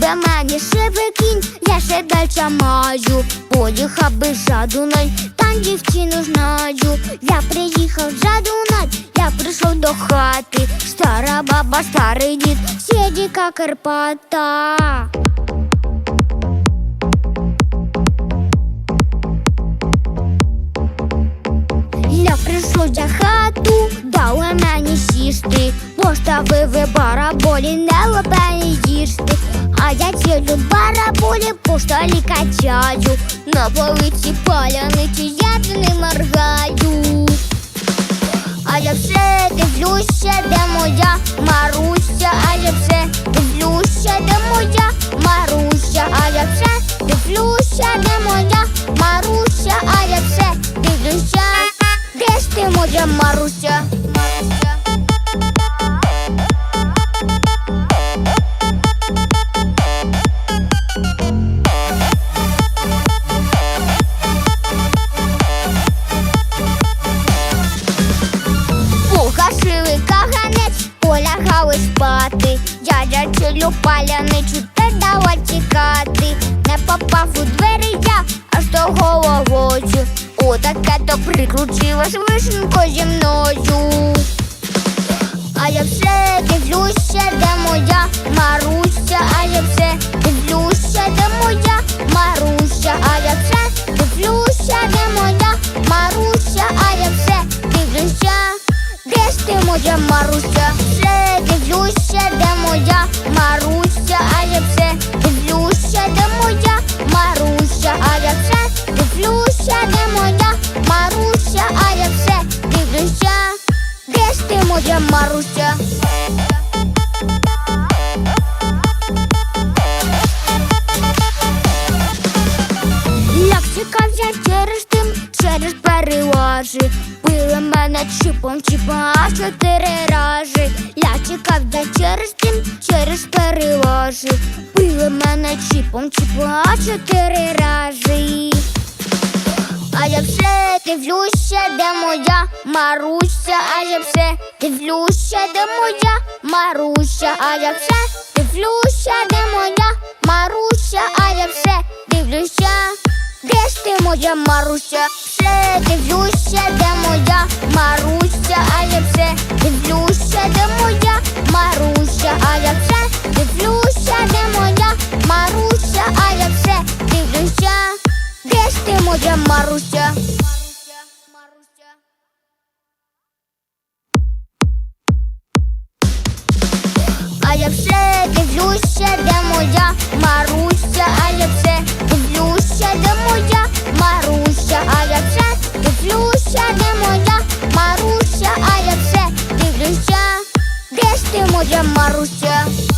Якби мені шиби кінь, я ще дальше маю. Поїхав жадунай, там дівчину знаю. Я приїхав жадунай, я прийшов до хати. Стара баба, старий дід, сідіка Карпата. Я прийшов дали сісти, поставили бараболі, не лопені їсти. А я цілю бараболі по столі качаю, на полиці паляниці я не моргаю. А я все дивлюся, де моя Маруся, а я все дивлюся, де моя Маруся, а я все дивлюся, де моя Маруся, а я все дивлюся, де ж ти моя? Маруся. Чилю паляничу та дала тікати. Не попав у двері я аж до головою. Отаке то прикрутилась вишенко зі мною. А я все дивлюся, де моя Маруся, а я все дивлюся, де моя Маруся, а я все дивлюся, де моя Маруся, а я все дивлюся, де ж ти моя Маруся, ти моя Маруся? Як цікався через тим, через перелажі Били мене чіпом, чіпом аж чотири рази. Я цікався через тим, через перелажі Били мене чіпом, чіпом аж чотири рази а я все дивлюся, де моя Маруся, а я все дивлюся, де моя Маруся, а я все дивлюся, де моя Маруся, а я все дивлюся, де ж ти моя Маруся, все дивлюся, де моя Маруся, а я все дивлюся, де моя Маруся, моя Маруся? А я все дивлюся, де моя Маруся, а я все дивлюся, де моя Маруся, а я все дивлюся, де моя Маруся, а я все дивлюся, де ж ти моя Маруся?